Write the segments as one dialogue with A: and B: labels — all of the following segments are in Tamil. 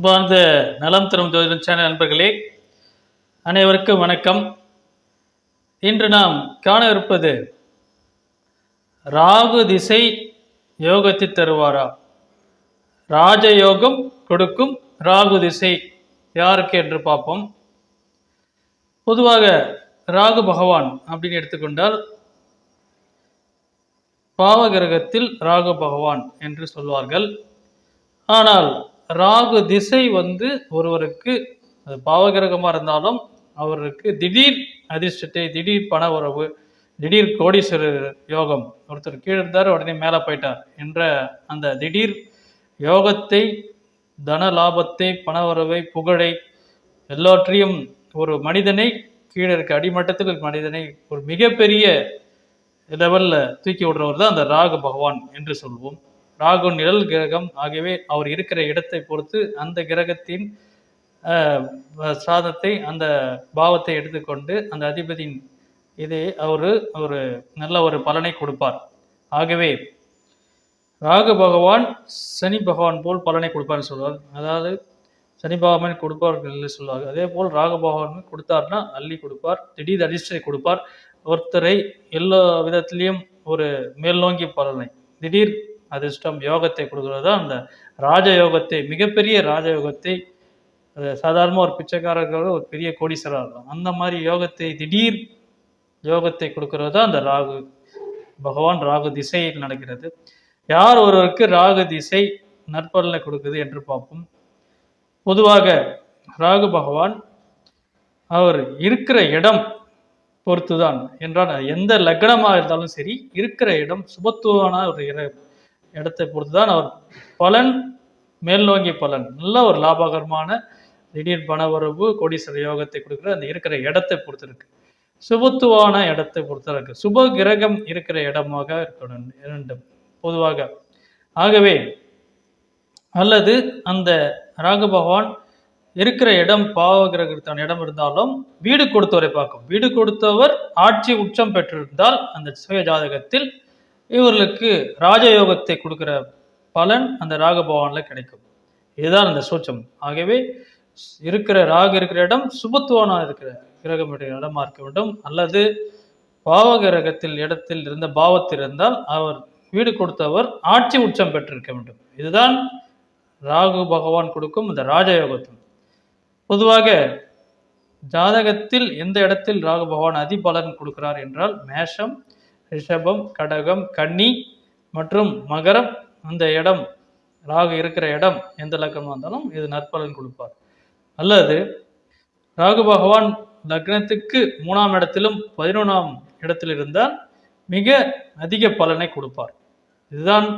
A: அன்பார்ந்த நலம் தரும் ஜோதிடம் சேனல் நண்பர்களே அனைவருக்கும் வணக்கம். இன்று நாம் காணவிருப்பது ராகு திசை யோகத்தை தருவாரா? ராஜயோகம் கொடுக்கும் ராகு திசை யாருக்கு என்று பார்ப்போம். பொதுவாக ராகு பகவான் அப்படின்னு எடுத்துக்கொண்டால் பாவகிரகத்தில் ராகு பகவான் என்று சொல்வார்கள். ஆனால் ராகு திசை வந்து ஒருவருக்கு அது பாவகிரகமாக இருந்தாலும் அவருக்கு திடீர் அதிர்ஷ்டத்தை திடீர் பண உறவு திடீர் கோடீஸ்வரர் யோகம். ஒருத்தர் கீழே இருந்தார் உடனே மேலே போயிட்டார் என்ற அந்த திடீர் யோகத்தை தன லாபத்தை பண உறவை புகழை எல்லாற்றையும் ஒரு மனிதனை கீழே இருக்க அடிமட்டத்தில் மனிதனை ஒரு மிகப்பெரிய லெவலில் தூக்கி விடுறவர் தான் அந்த ராகு பகவான் என்று சொல்வோம். ராகு நிழல் கிரகம் ஆகியவை அவர் இருக்கிற இடத்தை பொறுத்து அந்த கிரகத்தின் சாதத்தை அந்த பாவத்தை எடுத்துக்கொண்டு அந்த அதிபதியின் இதை அவர் ஒரு நல்ல ஒரு பலனை கொடுப்பார். ஆகவே ராகு பகவான் சனி பகவான் போல் பலனை கொடுப்பார்னு சொல்வார். அதாவது சனி பகவான் கொடுப்பார்கள் சொல்லுவாங்க அதே போல் ராகு பகவான் கொடுத்தார்னா அள்ளி கொடுப்பார் திடீர் அதிர்ஷ்டத்தை கொடுப்பார். ஒருத்தரை எல்லா விதத்திலையும் ஒரு மேல் நோங்கி பலனை திடீர் அதிர்ஷ்டம் யோகத்தை கொடுக்கிறது தான் அந்த ராஜயோகத்தை மிகப்பெரிய ராஜயோகத்தை சாதாரணமாக ஒரு பிச்சைக்காரர்களோட ஒரு பெரிய கோடீஸ்வரர் இருக்கும் அந்த மாதிரி யோகத்தை திடீர் யோகத்தை கொடுக்கிறது தான் அந்த ராகு. பகவான் ராகு திசையில் நடக்கிறது. யார் ஒருவருக்கு ராகு திசை நற்பலனை கொடுக்குது என்று பார்ப்போம். பொதுவாக ராகு பகவான் அவர் இருக்கிற இடம் பொறுத்துதான். என்றால் எந்த லக்னமாக இருந்தாலும் சரி இருக்கிற இடம் சுபத்துவமான ஒரு இட- இடத்தை பொறுத்துதான் அவர் பலன் மேல் நோங்கிய பலன் நல்ல ஒரு லாபகரமான திடீர் பணவரவு கோடீஸ்வர யோகத்தை கொடுக்குற அந்த இருக்கிற இடத்தை பொறுத்து இருக்கு சுபத்துவான இடத்தை பொறுத்து இருக்கு சுப கிரகம் இருக்கிற இடமாக இருக்கணும். பொதுவாக. ஆகவே அல்லது அந்த ராகு பகவான் இருக்கிற இடம் பாவ கிரகத்தான இடம் இருந்தாலும் வீடு கொடுத்தவரை பார்க்கும். வீடு கொடுத்தவர் ஆட்சி உச்சம் பெற்றிருந்தால் அந்த சுய ஜாதகத்தில் இவர்களுக்கு ராஜயோகத்தை கொடுக்குற பலன் அந்த ராகு பகவான்ல கிடைக்கும். இதுதான் அந்த சூட்சம். ஆகவே இருக்கிற ராகு இருக்கிற இடம் சுபத்துவனா இருக்கிற கிரகம் இடமா இருக்க வேண்டும். அல்லது பாவ கிரகத்தில் இடத்தில் இருந்த பாவத்தில் இருந்தால் அவர் வீடு கொடுத்தவர் ஆட்சி உச்சம் பெற்றிருக்க வேண்டும். இதுதான் ராகு பகவான் கொடுக்கும் இந்த ராஜயோகத்தும் பொதுவாக ஜாதகத்தில் எந்த இடத்தில் ராகு பகவான் அதிபலன் கொடுக்கிறார் என்றால் மேஷம் ரிஷபம் கடகம் கன்னி மற்றும் மகரம் அந்த இடம் ராகு இருக்கிற இடம் எந்த லக்கமாக இருந்தாலும் இது நற்பலன் கொடுப்பார். அல்லது ராகு பகவான் லக்னத்துக்கு மூணாம் இடத்திலும் பதினொன்றாம் இடத்தில் இருந்தால் மிக அதிக பலனை கொடுப்பார். இதுதான்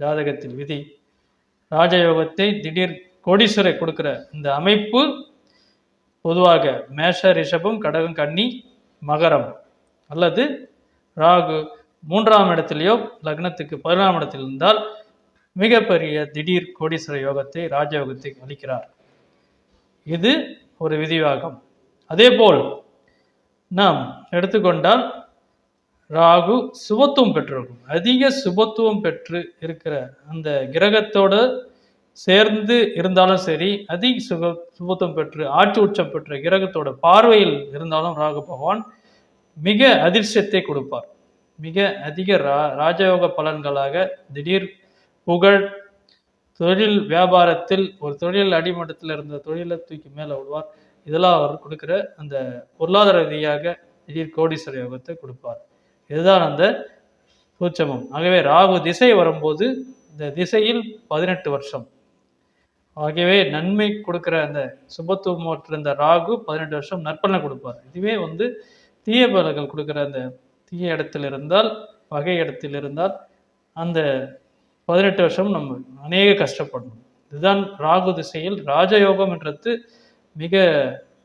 A: ஜாதகத்தில் விதி. ராஜயோகத்தை திடீர் கோடீஸ்வரை கொடுக்கிற இந்த அமைப்பு பொதுவாக மேஷ ரிஷபம் கடகம் கன்னி மகரம் அல்லது ராகு மூன்றாம் இடத்திலேயோ லக்னத்துக்கு பதினாம் இடத்தில் இருந்தால் மிகப்பெரிய திடீர் கோடீஸ்வர யோகத்தை ராஜயோகத்தை அளிக்கிறார். இது ஒரு விதிவாகம் அதே போல் நாம் எடுத்துக்கொண்டால் ராகு சுபத்துவம் பெற்றிருக்கும். அதிக சுபத்துவம் பெற்று இருக்கிற அந்த கிரகத்தோடு சேர்ந்து இருந்தாலும் சரி அதிக சுக சுபத்துவம் பெற்று ஆட்சி உச்சம் பெற்ற கிரகத்தோட பார்வையில் இருந்தாலும் ராகு பகவான் மிக அதிர்ஷ்டத்தை கொடுப்பார். மிக அதிக ரா ராஜயோக பலன்களாக திடீர் புகழ் தொழில் வியாபாரத்தில் ஒரு தொழில் அடிமட்டத்தில் இருந்த தொழிலை தூக்கி மேலே விடுவார். இதெல்லாம் அவர் கொடுக்குற அந்த பொருளாதார ரீதியாக திடீர் கோடீஸ்வர யோகத்தை கொடுப்பார். இதுதான் அந்த சூட்சமம். ஆகவே ராகு திசை வரும்போது இந்த திசையில் பதினெட்டு வருஷம். ஆகவே நன்மை கொடுக்குற அந்த சுபத்துவம் இருந்த ராகு பதினெட்டு வருஷம் நற்பலனை கொடுப்பார். இதுவே வந்து தீய கொடுக்குற அந்த தீய இடத்தில் இருந்தால் பகை இடத்தில் இருந்தால் அந்த பதினெட்டு வருஷம் நம்ம அநேக கஷ்டப்படணும். இதுதான் ராகு திசையில் ராஜயோகம் என்றது மிக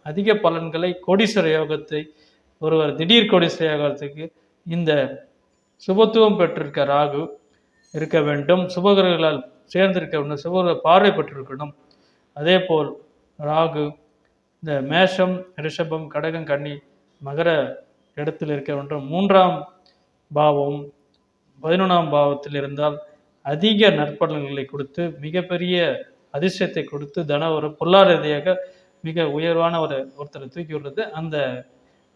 A: அதிக பலன்களை கோடீஸ்வர யோகத்தை ஒருவர் திடீர் கோடீஸ்வர யோகத்துக்கு இந்த சுபத்துவம் பெற்றிருக்க ராகு இருக்க வேண்டும். சுபகிரகங்களால் சேர்ந்திருக்க வேண்டும். சுபகிரக பார்வை பெற்றிருக்கணும். அதே போல் ராகு இந்த மேஷம் ரிஷபம் கடகம் கன்னி மகர இடத்தில் இருக்க மூன்றாம் பாவம் பதினொன்றாம் பாவத்தில் இருந்தால் அதிக நற்பலன்களை கொடுத்து மிகப்பெரிய அதிர்ஷ்டத்தை கொடுத்து தன ஒரு பொருளாதார ரீதியாக மிக உயர்வான ஒரு ஒருத்தரை தூக்கி விடுறது அந்த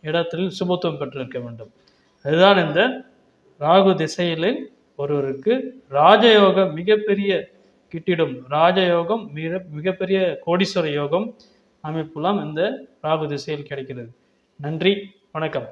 A: இடத்தில் சுபத்துவம் பெற்றிருக்க வேண்டும். அதுதான் இந்த ராகு திசையில் ஒருவருக்கு ராஜயோகம் மிகப்பெரிய கிட்டிடும் ராஜயோகம் மிக மிகப்பெரிய கோடீஸ்வர யோகம் அமைப்புலாம் இந்த ராகு திசையில் கிடைக்கிறது. நன்றி வணக்கம்.